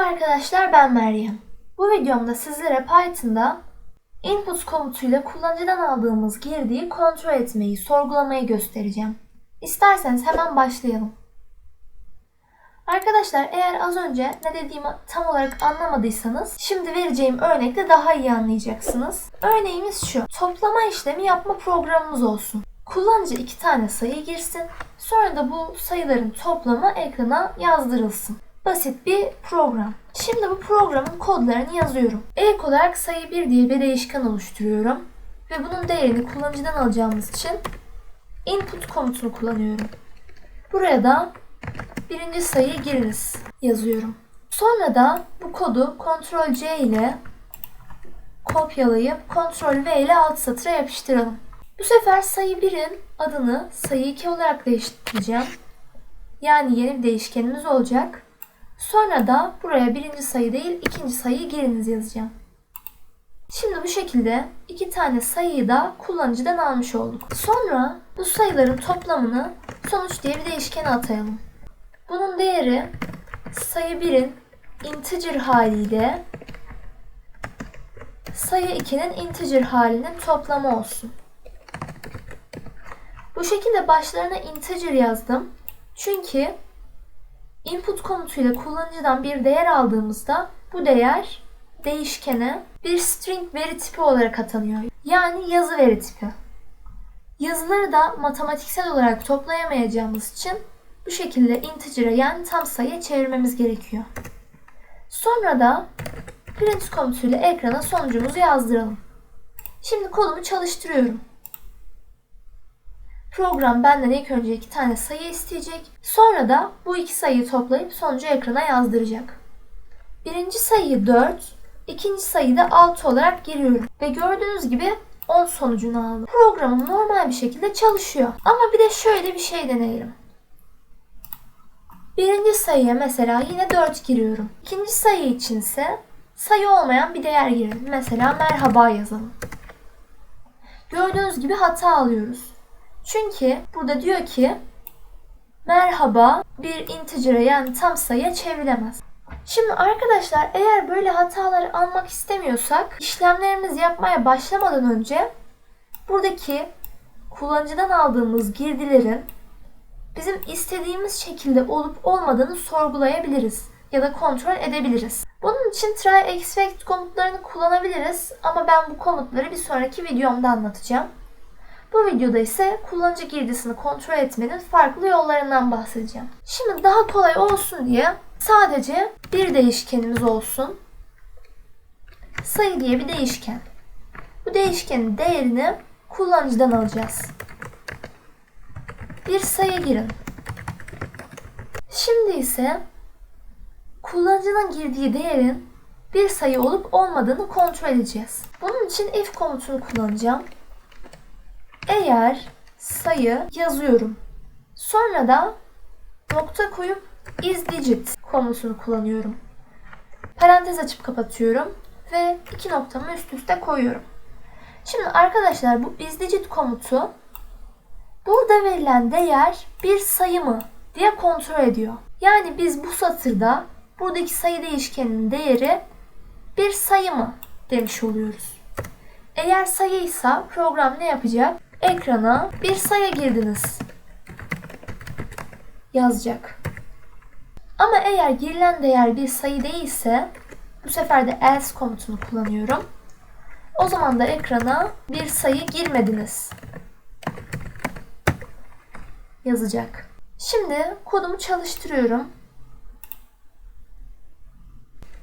arkadaşlar ben Meryem. Bu videomda sizlere Python'da input komutuyla kullanıcıdan aldığımız girdiği kontrol etmeyi, sorgulamayı göstereceğim. İsterseniz hemen başlayalım. Arkadaşlar eğer az önce ne dediğimi tam olarak anlamadıysanız şimdi vereceğim örnekte daha iyi anlayacaksınız. Örneğimiz şu. Toplama işlemi yapma programımız olsun. Kullanıcı iki tane sayı girsin. Sonra da bu sayıların toplamı ekrana yazdırılsın. Basit bir program. Şimdi bu programın kodlarını yazıyorum. İlk olarak sayı 1 diye bir değişken oluşturuyorum. Ve bunun değerini kullanıcıdan alacağımız için input komutunu kullanıyorum. Buraya da birinci sayıyı giriniz yazıyorum. Sonra da bu kodu Ctrl C ile kopyalayıp Ctrl V ile alt satıra yapıştıralım. Bu sefer sayı 1'in adını sayı 2 olarak değiştireceğim. Yani yeni bir değişkenimiz olacak. Sonra da buraya birinci sayı değil ikinci sayıyı giriniz yazacağım. Şimdi bu şekilde iki tane sayıyı da kullanıcıdan almış olduk. Sonra bu sayıların toplamını sonuç diye bir değişkene atayalım. Bunun değeri sayı 1'in integer haliyle sayı 2'nin integer halinin toplamı olsun. Bu şekilde başlarına integer yazdım. Çünkü input komutuyla kullanıcıdan bir değer aldığımızda bu değer değişkene bir string veri tipi olarak atanıyor. Yani yazı veri tipi. Yazıları da matematiksel olarak toplayamayacağımız için bu şekilde integer'e yani tam sayıya çevirmemiz gerekiyor. Sonra da print komutuyla ekrana sonucumuzu yazdıralım. Şimdi kodumu çalıştırıyorum. Program benden ilk önce iki tane sayı isteyecek. Sonra da bu iki sayıyı toplayıp sonucu ekrana yazdıracak. Birinci sayıyı 4, ikinci sayıyı da 6 olarak giriyorum. Ve gördüğünüz gibi 10 sonucunu aldım. Programım normal bir şekilde çalışıyor. Ama bir de şöyle bir şey deneyelim. Birinci sayıya mesela yine 4 giriyorum. İkinci sayı içinse sayı olmayan bir değer girelim. Mesela merhaba yazalım. Gördüğünüz gibi hata alıyoruz. Çünkü burada diyor ki merhaba bir integer'e yani tam sayıya çevrilemez. Şimdi arkadaşlar eğer böyle hataları almak istemiyorsak işlemlerimizi yapmaya başlamadan önce buradaki kullanıcıdan aldığımız girdilerin bizim istediğimiz şekilde olup olmadığını sorgulayabiliriz ya da kontrol edebiliriz. Bunun için try expect komutlarını kullanabiliriz ama ben bu komutları bir sonraki videomda anlatacağım. Bu videoda ise kullanıcı girdisini kontrol etmenin farklı yollarından bahsedeceğim. Şimdi daha kolay olsun diye sadece bir değişkenimiz olsun. Sayı diye bir değişken. Bu değişkenin değerini kullanıcıdan alacağız. Bir sayı girin. Şimdi ise kullanıcının girdiği değerin bir sayı olup olmadığını kontrol edeceğiz. Bunun için if komutunu kullanacağım. Eğer sayı yazıyorum. Sonra da nokta koyup is digit komutunu kullanıyorum. Parantez açıp kapatıyorum ve iki noktamı üst üste koyuyorum. Şimdi arkadaşlar bu is digit komutu burada verilen değer bir sayı mı diye kontrol ediyor. Yani biz bu satırda buradaki sayı değişkeninin değeri bir sayı mı demiş oluyoruz. Eğer sayıysa program ne yapacak? Ekrana bir sayı girdiniz yazacak. Ama eğer girilen değer bir sayı değilse bu sefer de else komutunu kullanıyorum. O zaman da ekrana bir sayı girmediniz yazacak. Şimdi kodumu çalıştırıyorum.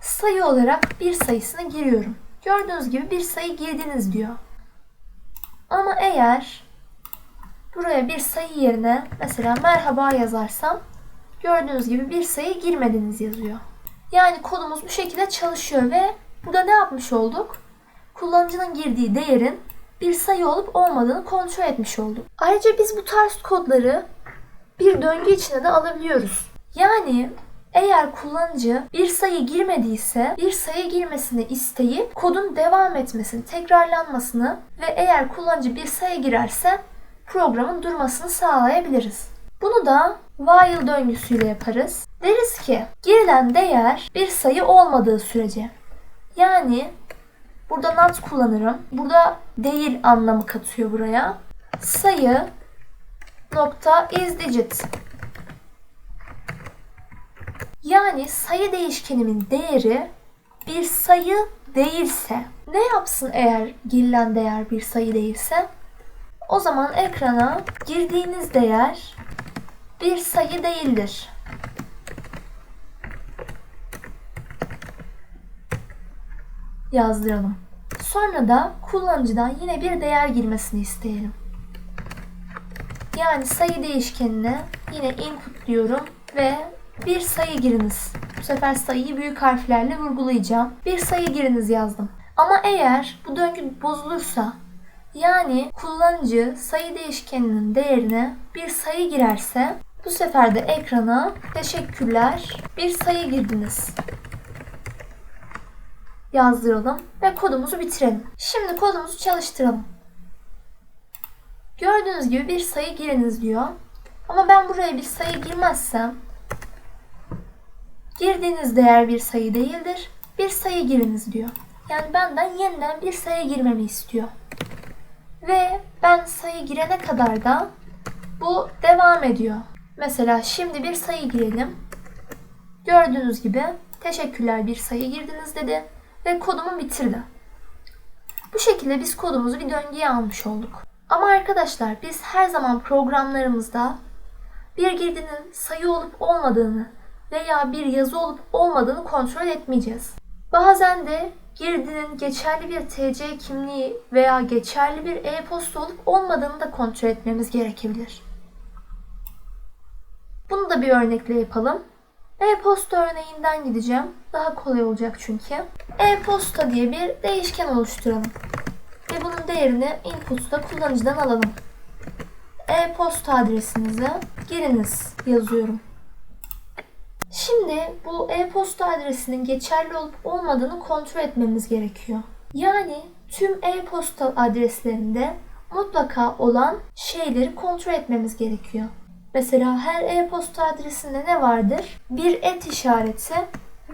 Sayı olarak bir sayısını giriyorum. Gördüğünüz gibi bir sayı girdiniz diyor. Ama eğer buraya bir sayı yerine mesela merhaba yazarsam gördüğünüz gibi bir sayı girmediniz yazıyor. Yani kodumuz bu şekilde çalışıyor ve burada ne yapmış olduk? Kullanıcının girdiği değerin bir sayı olup olmadığını kontrol etmiş olduk. Ayrıca biz bu tarz kodları bir döngü içine de alabiliyoruz. Yani eğer kullanıcı bir sayı girmediyse bir sayı girmesini isteyip kodun devam etmesini, tekrarlanmasını ve eğer kullanıcı bir sayı girerse programın durmasını sağlayabiliriz. Bunu da while döngüsüyle yaparız. Deriz ki girilen değer bir sayı olmadığı sürece. Yani burada not kullanırım. Burada değil anlamı katıyor buraya. Sayı nokta is digit. Yani sayı değişkenimin değeri bir sayı değilse ne yapsın eğer girilen değer bir sayı değilse? O zaman ekrana girdiğiniz değer bir sayı değildir. Yazdıralım. Sonra da kullanıcıdan yine bir değer girmesini isteyelim. Yani sayı değişkenine yine input diyorum ve bir sayı giriniz. Bu sefer sayıyı büyük harflerle vurgulayacağım. Bir sayı giriniz yazdım. Ama eğer bu döngü bozulursa yani kullanıcı sayı değişkeninin değerine bir sayı girerse bu sefer de ekrana teşekkürler bir sayı girdiniz yazdıralım ve kodumuzu bitirelim. Şimdi kodumuzu çalıştıralım. Gördüğünüz gibi bir sayı giriniz diyor. Ama ben buraya bir sayı girmezsem girdiğiniz değer bir sayı değildir. Bir sayı giriniz diyor. Yani benden yeniden bir sayı girmemi istiyor. Ve ben sayı girene kadar da bu devam ediyor. Mesela şimdi bir sayı girelim. Gördüğünüz gibi teşekkürler bir sayı girdiniz dedi ve kodumu bitirdi. Bu şekilde biz kodumuzu bir döngüye almış olduk. Ama arkadaşlar biz her zaman programlarımızda bir girdinin sayı olup olmadığını veya bir yazı olup olmadığını kontrol etmeyeceğiz. Bazen de girdinin geçerli bir TC kimliği veya geçerli bir e-posta olup olmadığını da kontrol etmemiz gerekebilir. Bunu da bir örnekle yapalım. E-posta örneğinden gideceğim. Daha kolay olacak çünkü. E-posta diye bir değişken oluşturalım. Ve bunun değerini input'ta kullanıcıdan alalım. E-posta adresinizi giriniz yazıyorum. Şimdi bu e-posta adresinin geçerli olup olmadığını kontrol etmemiz gerekiyor. Yani tüm e-posta adreslerinde mutlaka olan şeyleri kontrol etmemiz gerekiyor. Mesela her e-posta adresinde ne vardır? Bir et işareti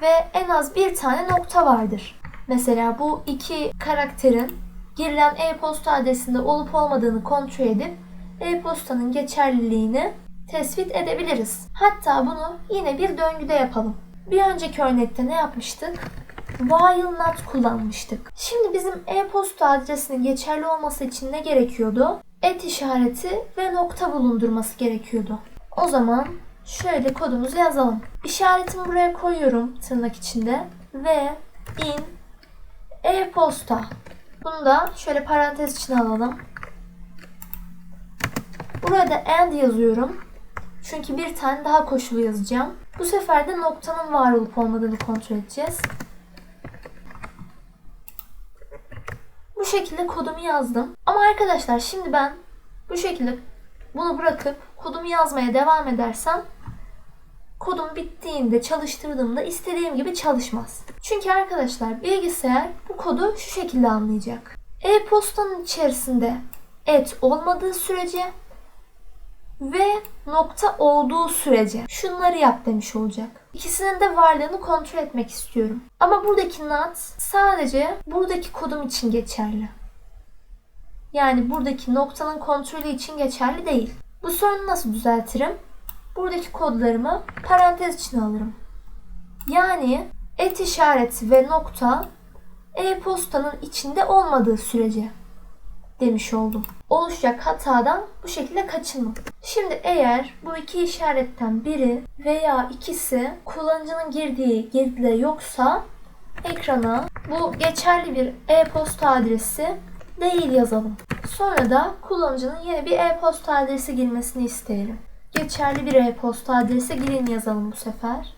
ve en az bir tane nokta vardır. Mesela bu iki karakterin girilen e-posta adresinde olup olmadığını kontrol edip e-postanın geçerliliğini tespit edebiliriz. Hatta bunu yine bir döngüde yapalım. Bir önceki örnekte ne yapmıştık? While not kullanmıştık. Şimdi bizim e-posta adresinin geçerli olması için ne gerekiyordu? Et işareti ve nokta bulundurması gerekiyordu. O zaman şöyle kodumuzu yazalım. İşaretimi buraya koyuyorum tırnak içinde ve in e-posta. Bunu da şöyle parantez içine alalım. Burada and yazıyorum. Çünkü bir tane daha koşulu yazacağım. Bu sefer de noktanın var olup olmadığını kontrol edeceğiz. Bu şekilde kodumu yazdım. Ama arkadaşlar şimdi ben bu şekilde bunu bırakıp kodumu yazmaya devam edersem kodum bittiğinde çalıştırdığımda istediğim gibi çalışmaz. Çünkü arkadaşlar bilgisayar bu kodu şu şekilde anlayacak. E-postanın içerisinde et olmadığı sürece ve nokta olduğu sürece şunları yap demiş olacak. İkisinin de varlığını kontrol etmek istiyorum. Ama buradaki not sadece buradaki kodum için geçerli. Yani buradaki noktanın kontrolü için geçerli değil. Bu sorunu nasıl düzeltirim? Buradaki kodlarımı parantez içine alırım. Yani et işareti ve nokta e-postanın içinde olmadığı sürece demiş oldum. Oluşacak hatadan bu şekilde kaçınma. Şimdi eğer bu iki işaretten biri veya ikisi kullanıcının girdiği girdide yoksa ekrana bu geçerli bir e-posta adresi değil yazalım. Sonra da kullanıcının yine bir e-posta adresi girmesini isteyelim. Geçerli bir e-posta adresi girin yazalım bu sefer.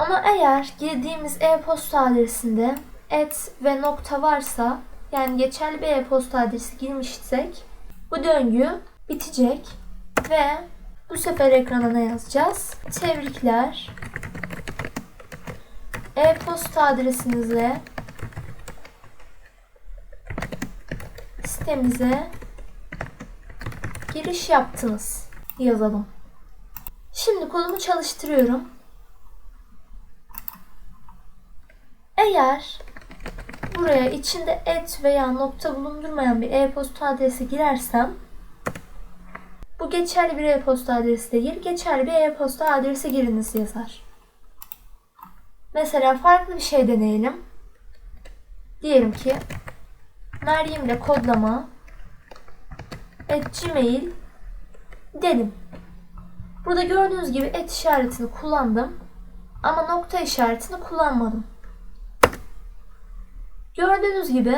Ama eğer girdiğimiz e-posta adresinde et ve nokta varsa yani geçerli bir e-posta adresi girmişsek bu döngü bitecek ve bu sefer ekrana ne yazacağız? Tebrikler. E-posta adresinizle sitemize giriş yaptınız yazalım. Şimdi kolumu çalıştırıyorum. Eğer buraya içinde et veya nokta bulundurmayan bir e-posta adresi girersem bu geçerli bir e-posta adresi değil, geçerli bir e-posta adresi giriniz yazar. Mesela farklı bir şey deneyelim. Diyelim ki Meryem'le kodlama at gmail dedim. Burada gördüğünüz gibi et işaretini kullandım ama nokta işaretini kullanmadım. Gördüğünüz gibi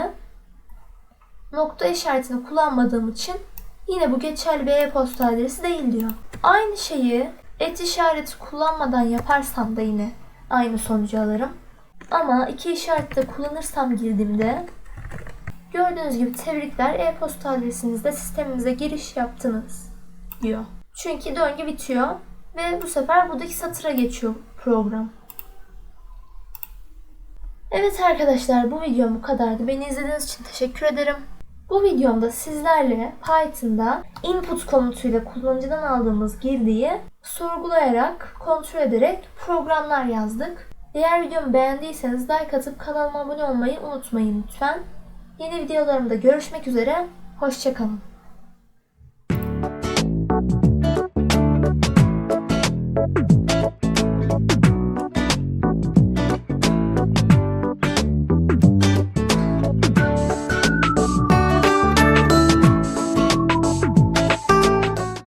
nokta işaretini kullanmadığım için yine bu geçerli bir e-posta adresi değil diyor. Aynı şeyi et işareti kullanmadan yaparsam da yine aynı sonucu alırım. Ama iki işareti de kullanırsam girdiğimde gördüğünüz gibi tebrikler e-posta adresinizde sistemimize giriş yaptınız diyor. Çünkü döngü bitiyor ve bu sefer buradaki satıra geçiyor program. Evet arkadaşlar bu videom bu kadardı. Beni izlediğiniz için teşekkür ederim. Bu videomda sizlerle Python'da input komutuyla kullanıcıdan aldığımız girdiyi sorgulayarak, kontrol ederek programlar yazdık. Diğer videomu beğendiyseniz like atıp kanalıma abone olmayı unutmayın lütfen. Yeni videolarımda görüşmek üzere, hoşçakalın.